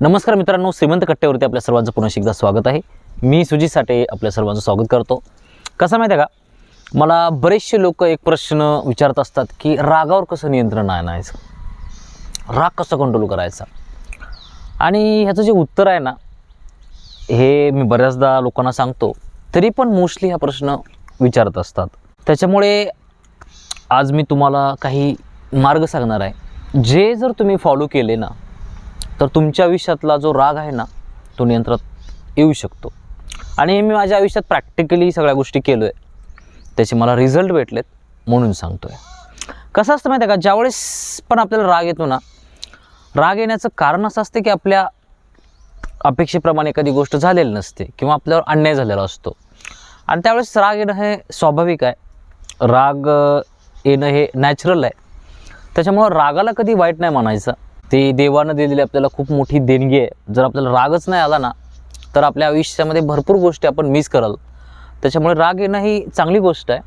नमस्कार मित्रांनो श्रीमंत कट्ट्यावरती आपल्या सर्वांचं पुन्हा एकदा स्वागत आहे. मी सुजित साठे आपल्या सर्वांचं स्वागत करतो. कसं माहिती आहे का? मला बरेचसे लोक एक प्रश्न विचारत असतात की रागावर कसं नियंत्रण आणायचं? राग कसं कंट्रोल करायचा? आणि ह्याचं जे उत्तर आहे ना हे मी बऱ्याचदा लोकांना सांगतो. तरी पण मोस्टली हा प्रश्न विचारत असतात. त्याच्यामुळे आज मी तुम्हाला काही मार्ग सांगणार आहे. जे जर तुम्ही फॉलो केले ना तर तुमच्या आयुष्यातला जो राग आहे ना तो नियंत्रणात येऊ शकतो. आणि हे मी माझ्या आयुष्यात प्रॅक्टिकली सगळ्या गोष्टी केलो आहे त्याचे मला रिझल्ट भेटलेत म्हणून सांगतो आहे कसं असतं माहिती आहे का ज्यावेळेस पण आपल्याला राग येतो ना राग येण्याचं कारण असं असतं की आपल्या अपेक्षेप्रमाणे एखादी गोष्ट झालेली नसते किंवा आपल्यावर अन्याय झालेला असतो. आणि त्यावेळेस राग येणं हे स्वाभाविक आहे. राग येणं हे नॅचरल आहे. त्याच्यामुळं रागाला कधी वाईट नाही म्हणायचं. ते देवानं दिलेली आपल्याला खूप मोठी देणगी आहे. जर आपल्याला रागच नाही आला ना तर आपल्या आयुष्यामध्ये भरपूर गोष्टी आपण मिस कराल. त्याच्यामुळे राग येणं ही चांगली गोष्ट आहे.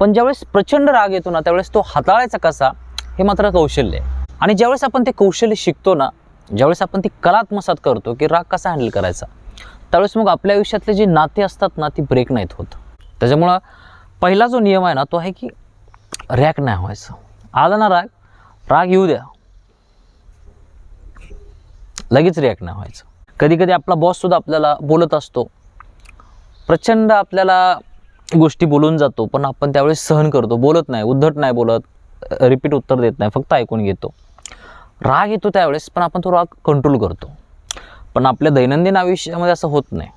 पण ज्यावेळेस प्रचंड राग येतो ना त्यावेळेस तो हाताळायचा कसा हे मात्र कौशल्य आहे. आणि ज्यावेळेस आपण ते कौशल्य शिकतो ना ज्यावेळेस आपण ती कलात्मसात करतो की राग कसा हँडल करायचा त्यावेळेस मग आपल्या आयुष्यातले जे नाते असतात ना ती ब्रेक नाहीत होत. त्याच्यामुळं पहिला जो नियम आहे ना तो आहे की रॅक नाही व्हायचं. आला ना राग राग येऊ द्या. लगेच रिॲक्ट नाही व्हायचं. कधी कधी आपला बॉससुद्धा आपल्याला बोलत असतो. प्रचंड आपल्याला गोष्टी बोलून जातो पण आपण त्यावेळेस सहन करतो. बोलत नाही उद्धट नाही बोलत रिपीट उत्तर देत नाही फक्त ऐकून घेतो. राग येतो त्यावेळेस पण आपण तो राग कंट्रोल करतो. पण आपल्या दैनंदिन आयुष्यामध्ये असं होत नाही.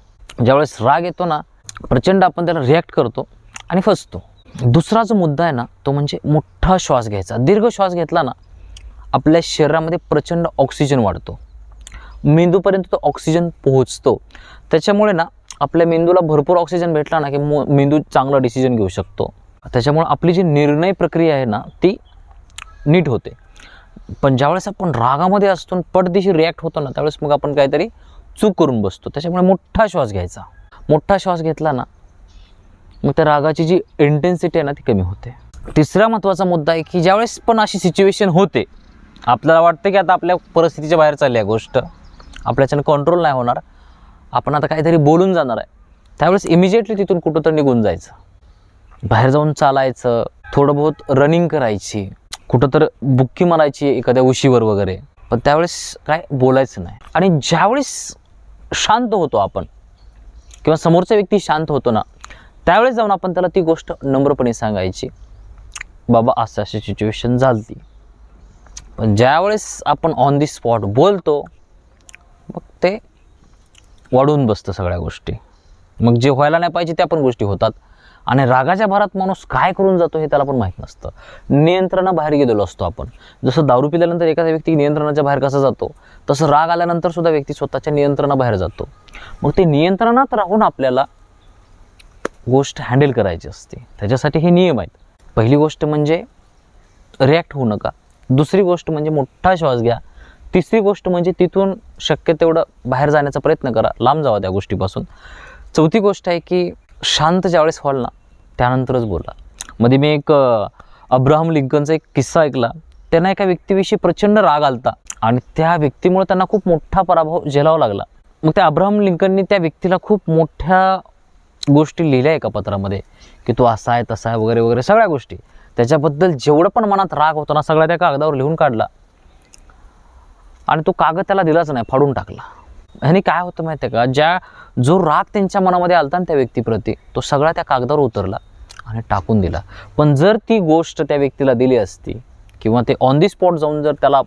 ज्यावेळेस राग येतो ना प्रचंड आपण त्याला रिॲक्ट करतो आणि फसतो. दुसरा जो मुद्दा आहे ना तो म्हणजे मोठा श्वास घ्यायचा. दीर्घ श्वास घेतला ना आपल्या शरीरामध्ये प्रचंड ऑक्सिजन वाढतो. मेंदूपर्यंत तो ऑक्सिजन पोहोचतो. त्याच्यामुळे ना आपल्या मेंदूला भरपूर ऑक्सिजन भेटला ना की मेंदू चांगला डिसिजन घेऊ शकतो. त्याच्यामुळे आपली जी निर्णय प्रक्रिया आहे ना ती नीट होते. पण ज्यावेळेस आपण रागामध्ये असतो आणि पटदिशी रिॲक्ट होतो ना त्यावेळेस मग आपण काहीतरी चूक करून बसतो. त्याच्यामुळे मोठा श्वास घ्यायचा. मोठा श्वास घेतला ना मग त्या रागाची जी इंटेन्सिटी आहे ना ती कमी होते. तिसरा महत्त्वाचा मुद्दा आहे की ज्यावेळेस पण अशी सिच्युएशन होते आपल्याला वाटतं की आता आपल्या परिस्थितीच्या बाहेर चालली आहे गोष्ट. आपल्याच्यानं कंट्रोल नाही होणार. आपण आता काहीतरी बोलून जाणार आहे. त्यावेळेस इमिजिएटली तिथून कुठं तर निघून जायचं. बाहेर जाऊन चालायचं थोडं बहुत रनिंग करायची कुठं तर बुक्की मारायची एखाद्या उशीवर वगैरे. पण त्यावेळेस काय बोलायचं नाही. आणि ज्यावेळेस शांत होतो आपण किंवा समोरचा व्यक्ती शांत होतो ना त्यावेळेस जाऊन आपण त्याला ती गोष्ट नम्रपणे सांगायची. बाबा असं अशी सिच्युएशन झाली पण ज्यावेळेस आपण ऑन दी स्पॉट बोलतो मग ते वाढून बसतं सगळ्या गोष्टी. मग जे व्हायला नाही पाहिजे त्या पण गोष्टी होतात. आणि रागाच्या भरात माणूस काय करून जातो हे त्याला पण माहीत नसतं. नियंत्रणाबाहेर गेलेलो असतो आपण. जसं दारू पिल्यानंतर एखादा व्यक्ती नियंत्रणाच्या बाहेर कसा जातो तसं राग आल्यानंतर सुद्धा व्यक्ती स्वतःच्या नियंत्रणाबाहेर जातो. मग ते नियंत्रणात राहून आपल्याला गोष्ट हँडल करायची असते. त्याच्यासाठी हे नियम आहेत. पहिली गोष्ट म्हणजे रिॲक्ट होऊ नका. दुसरी गोष्ट म्हणजे मोठा श्वास घ्या. तिसरी गोष्ट म्हणजे तिथून शक्य तेवढं बाहेर जाण्याचा प्रयत्न करा. लांब जावा त्या गोष्टीपासून. चौथी गोष्ट आहे की शांत ज्यावेळेस व्हाल ना त्यानंतरच बोला. मध्ये मी एक अब्राहम लिंकनचा एक किस्सा ऐकला. त्यांना एका व्यक्तीविषयी प्रचंड राग आलता आणि त्या व्यक्तीमुळे त्यांना खूप मोठा पराभव झेलावा लागला. मग त्या अब्राहम लिंकननी त्या व्यक्तीला खूप मोठ्या गोष्टी लिहिल्या एका पत्रामध्ये की तो असा आहे तसा आहे वगैरे वगैरे सगळ्या गोष्टी. त्याच्याबद्दल जेवढं पण मनात राग होता ना सगळ्या त्या कागदावर लिहून काढला. आणि तो कागद त्याला दिलाच नाही फाडून टाकला. ह्याने काय होतं माहिती आहे का? ज्या जो राग त्यांच्या मनामध्ये आलता ना त्या व्यक्तीप्रती तो सगळा त्या कागदावर उतरला आणि टाकून दिला. पण जर ती गोष्ट त्या व्यक्तीला दिली असती किंवा ते ऑन दी स्पॉट जाऊन जर त्याला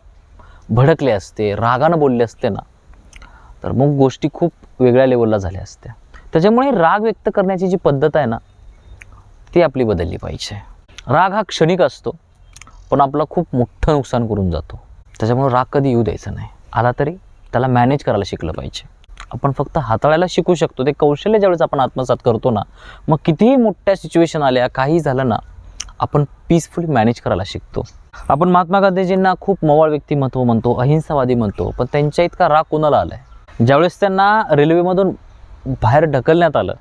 भडकले असते रागानं बोलले असते ना तर मग गोष्टी खूप वेगळ्या लेवलला झाल्या असत्या. त्याच्यामुळे राग व्यक्त करण्याची जी पद्धत आहे ना ती आपली बदलली पाहिजे. राग हा क्षणिक असतो पण आपला खूप मोठं नुकसान करून जातो. त्याच्यामुळं राग कधी येऊ द्यायचा नाही. आला तरी त्याला मॅनेज करायला शिकलं पाहिजे. आपण फक्त हाताळायला शिकू शकतो. ते कौशल्य ज्यावेळेस आपण आत्मसात करतो ना मग कितीही मोठ्या सिच्युएशन आल्या काही झालं ना आपण पीसफुली मॅनेज करायला शिकतो. आपण महात्मा गांधीजींना खूप मवाळ व्यक्तिमत्व म्हणतो अहिंसावादी म्हणतो पण त्यांच्या इतका राग कोणाला आला आहे ज्यावेळेस त्यांना रेल्वेमधून बाहेर ढकलण्यात आलं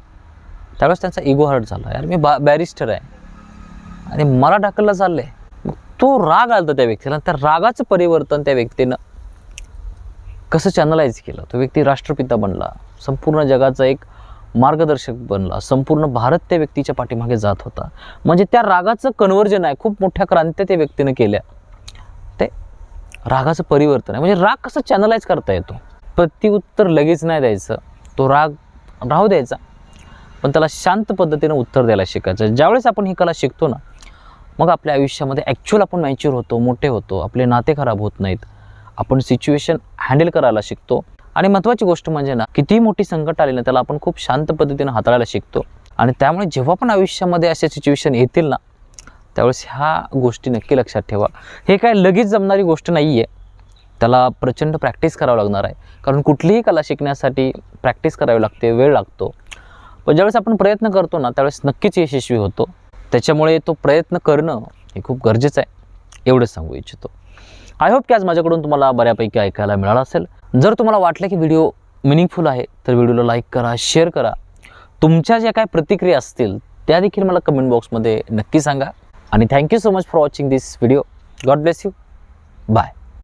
त्यावेळेस त्यांचा इगो हर्ट झाला. यार मी बा बॅरिस्टर आहे. आणि मला ढकललं चाललं आहे तो राग आलता त्या व्यक्तीला त्या रागाचं परिवर्तन त्या व्यक्तीनं कसं चॅनलाइज केलं? तो व्यक्ती राष्ट्रपिता बनला संपूर्ण जगाचा एक मार्गदर्शक बनला संपूर्ण भारत त्या व्यक्तीच्या पाठीमागे जात होता. म्हणजे त्या रागाचं कन्वर्जन आहे खूप मोठ्या क्रांत्या त्या व्यक्तीनं केल्या. ते रागाचं परिवर्तन आहे. म्हणजे राग कसं चॅनलाइज करता येतो? प्रत्युत्तर लगेच नाही द्यायचं. तो राग राहू द्यायचा. पण त्याला शांत पद्धतीनं उत्तर द्यायला शिकायचं. ज्यावेळेस आपण ही कला शिकतो ना मग आपल्या आयुष्यामध्ये ॲक्च्युअल आपण मॅच्युअर होतो मोठे होतो आपले नाते खराब होत नाहीत. आपण सिच्युएशन हँडल करायला शिकतो. आणि महत्त्वाची गोष्ट म्हणजे ना कितीही मोठी संकट आली ना त्याला आपण खूप शांत पद्धतीने हाताळायला शिकतो. आणि त्यामुळे जेव्हा पण आयुष्यामध्ये असे सिच्युएशन येतील ना त्यावेळेस ह्या गोष्टी नक्की लक्षात ठेवा. हे काय लगेच जमणारी गोष्ट नाही आहे त्याला प्रचंड प्रॅक्टिस करावं लागणार आहे. कारण कुठलीही कला शिकण्यासाठी प्रॅक्टिस करावी लागते वेळ लागतो. पण ज्यावेळेस आपण प्रयत्न करतो ना त्यावेळेस नक्कीच यशस्वी होतो. त्याच्यामुळे तो प्रयत्न करणं हे खूप गरजेचं आहे. एवढंच सांगू इच्छितो. आय होप की आज माझ्याकडून तुम्हाला बऱ्यापैकी ऐकायला मिळालं असेल. जर तुम्हाला वाटलं की व्हिडिओ मिनिंगफुल आहे तर व्हिडिओला लाईक करा शेअर करा. तुमच्या ज्या काय प्रतिक्रिया असतील त्या देखील मला कमेंट बॉक्समध्ये नक्की सांगा. आणि thank you so much for watching this video God bless you bye